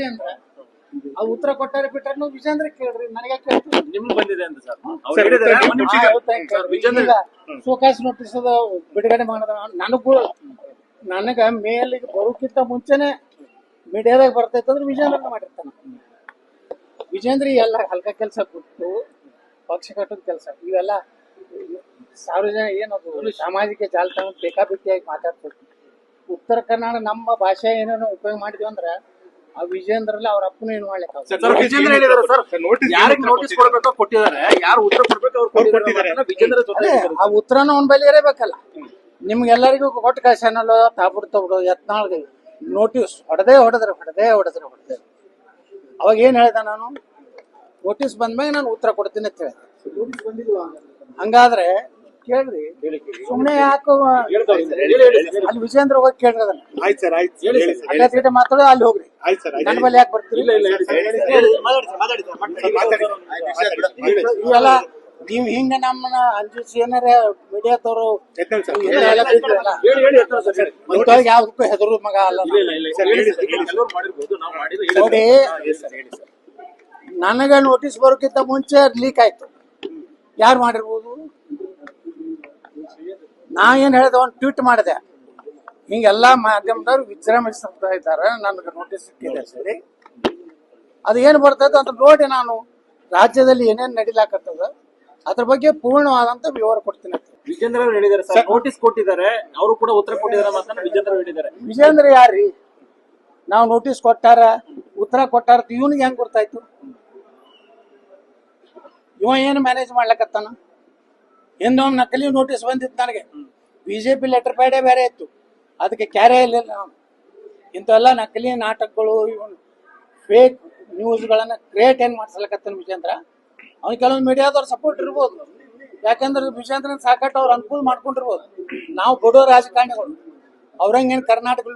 ವಿಜೇಂದ್ರ ಆ ಉತ್ತರ ಕೊಟ್ಟಾರೆ ಬಿಟ್ಟಾರ ವಿಜೇಂದ್ರ ಕೇಳ್ರಿ ನನಗೆ ಕೇಳ್ತೀವಿ ನಿಮ್ಗೆ ಬಂದಿದೆ ಅಂತ ಸರ್. ಸೋಕಾಸ್ ನೋಟಿಸ್ ಅದ ಬಿಡುಗಡೆ ಮಾಡದ ನನಗೂ ನನಗ ಮೇಲಿಗೆ ಬರೋಕ್ಕಿಂತ ಮುಂಚೆನೆ ಮೀಡಿಯಾದಾಗ ಬರ್ತೈತೆ ಅಂದ್ರೆ ವಿಜೇಂದ್ರ ಮಾಡಿರ್ತಾನೆ. ವಿಜೇಂದ್ರ ಎಲ್ಲ ಹಲ್ಕ ಕೆಲಸ ಬಿಟ್ಟು ಪಕ್ಷ ಕಟ್ಟೋದ್ ಕೆಲಸ. ಇವೆಲ್ಲ ಸಾರ್ವಜನಿಕ ಏನದು ಸಾಮಾಜಿಕ ಜಾಲತಾಣ ಬೇಕಾಬಿಟ್ಟಿಯಾಗಿ ಮಾತಾಡ್ತಿರ್ತೀವಿ ಉತ್ತರ ಕನ್ನಡ ನಮ್ಮ ಭಾಷೆ ಏನೇನೋ ಉಪಯೋಗ ಮಾಡಿದ್ವಿ ಅಂದ್ರೆ ಆ ವಿಜೇಂದ್ರಲ್ಲಿ ಅವ್ರ ಅಪ್ಪನ ಏನು. ಸರ್ ವಿಜೇಂದ್ರ ಹೇಳಿದಾರೆ ಸರ್? notice ಯಾರಿಗೆ ನೋಟಿಸ್ ಕೊಡ್ಬೇಕೋ ಕೊಟ್ಟಿದ್ದಾರೆ. ಯಾರು ಉತ್ತರ ಕೊಡ್ಬೇಕು ಅವ್ರು ಕೊಟ್ಟಿದ್ದಾರೆ. ಅಂತ ವಿಜೇಂದ್ರ ಜೊತೆ. ಆ ಉತ್ತರನ ಅವನ ಬಳಿ ಇರಬೇಕಲ್ಲ ನಿಮ್ಗೆಲ್ಲರಿಗೂ ಕೊಟ್ಟು ಕಳ್ಸನಲ್ಲ ತಾಬುಡ್ ತಗೊಡು ಯತ್ನಾಳ್ಗೆ ನೋಟಿಸ್ ಹೊಡೆದೇ ಹೊಡೆದ್ರೆ ಹೊಡೆದೇ ಹೊಡೆದ್ರೆ ಹೊಡೆದೇ. ಅವಾಗ ಏನ್ ಹೇಳ್ದೆ ನಾನು? ನೋಟಿಸ್ ಬಂದ್ಮೇಲೆ ನಾನು ಉತ್ತರ ಕೊಡ್ತೀನಿ ಅಂತ ಹೇಳಿದೆ. ಹಂಗಾದ್ರೆ ಕೇಳ್ರಿ. ಸುಮ್ಮನೆ ಯಾಕೋ. ಅಲ್ಲಿ ವಿಜೇಂದ್ರ ಹೋಗಿ ಕೇಳ್ರಿ ಅದನ್ನ. ಆಯ್ತು ಸರ್ ಆಯ್ತು ಹೇಳಿ ಹೇಳಿ ಸರ್. ಸರ್, ಹೇಳಿ ಅಡ್ಡ ತಿಡ್ಡ ಮಾತಾಡೋ ಅಲ್ಲಿ ಹೋಗ್ರಿ. ಆಯ್ತು ಸರ್ ಆಯ್ತು ನನ್ನ ಬಳಿ ಯಾಕೆ ಬರ್ತೀರಿ. ಇವೆಲ್ಲ ನೀವು ಹಿಂಗ ನಮ್ಮನ್ನ ಅಂಜಿಸಿ ಏನಾರ ಮೀಡಿಯಾದವರು ಯಾವ್ದಕ್ಕೂ ಹೆದರು ಮಗ ಅಲ್ಲ ನೋಡಿ ಹೇಳಿ ಸರ್ ಹೇಳಿ ಸರ್. ನನಗ ನೋಟಿಸ್ ಬರೋಕ್ಕಿಂತ ಮುಂಚೆ ಲೀಕ್ ಆಯ್ತು. ಯಾರು ಮಾಡಿರ್ಬೋದು? ನಾ ಏನ್ ಹೇಳಿದೆ ಒಂದು ಟ್ವೀಟ್ ಮಾಡಿದೆ. ಹಿಂಗೆಲ್ಲಾ ಮಾಧ್ಯಮದವ್ರು ವಿಜೃಂಭಿಸ್ತಾ ಇದ್ದಾರೆ ನನಗೆ ನೋಟಿಸ್ ಸಿಕ್ಕಿದೆ ಸರಿ. ಅದು ಏನ್ ಬರ್ತದೆ ಅಂತ ನೋಡಿ ನಾನು. ರಾಜ್ಯದಲ್ಲಿ ಏನೇನ್ ನಡಿಲಾಕತ್ತದ ಅದ್ರ ಬಗ್ಗೆ ಪೂರ್ಣವಾದಂತ ವಿವರ ಕೊಡ್ತೀನಿ. ಅಂತ. ವಿಜೇಂದ್ರ ಅವರು ಹೇಳಿದ್ದಾರೆ ಸರ್ ನೋಟಿಸ್ ಕೊಟ್ಟಿದ್ದಾರೆ. ಅವರು ಕೂಡ ಉತ್ತರ ಕೊಟ್ಟಿದ್ದಾರೆ ಮಾತನ್ನ ವಿಜೇಂದ್ರ ಹೇಳಿದ್ದಾರೆ. ವಿಜೇಂದ್ರ ಯಾರ್ರಿ? ನಾವು ನೋಟಿಸ್ ಕೊಟ್ಟಾರ ಉತ್ತರ ಕೊಟ್ಟಾರ ಇವನಿಗೆ ಹೆಂಗ್ ಗೊತ್ತಾಯ್ತು? ಇವ ಏನ್ ಮ್ಯಾನೇಜ್ ಮಾಡ್ಲಕತ್ತಾನ? ಹಿಂದೊಮ್ಮೆ ನಕಲಿ ನೋಟಿಸ್ ಬಂದಿತ್ತು ನನಗೆ. ಬಿಜೆಪಿ ಲೆಟರ್ ಪ್ಯಾಡೇ ಬೇರೆ ಇತ್ತು. ಅದಕ್ಕೆ ಕ್ಯಾರೆ ಇರಲಿಲ್ಲ ನಾವು. ಇಂಥವೆಲ್ಲ ನಕಲಿ ನಾಟಕಗಳು, ಇವನ್ ಫೇಕ್ ನ್ಯೂಸ್ಗಳನ್ನ ಕ್ರಿಯೇಟ್ ಏನ್ ಮಾಡ್ಸಲಕತ್ತಾನ ವಿಜೇಂದ್ರ ಅವ್ನು ಕೆಲವೊಂದು ಮೀಡಿಯಾದವ್ರ ಸಪೋರ್ಟ್ ಇರ್ಬೋದು. ಯಾಕಂದ್ರೆ ವಿಜೇಂದ್ರನ ಸಾಕಟ್ಟು ಅವ್ರು ಅನುಕೂಲ ಮಾಡ್ಕೊಂಡಿರ್ಬೋದು. ನಾವು ಬಡೋ ರಾಜಕಾರಣಿಗಳು. ಅವ್ರಂಗೇನು ಕರ್ನಾಟಕ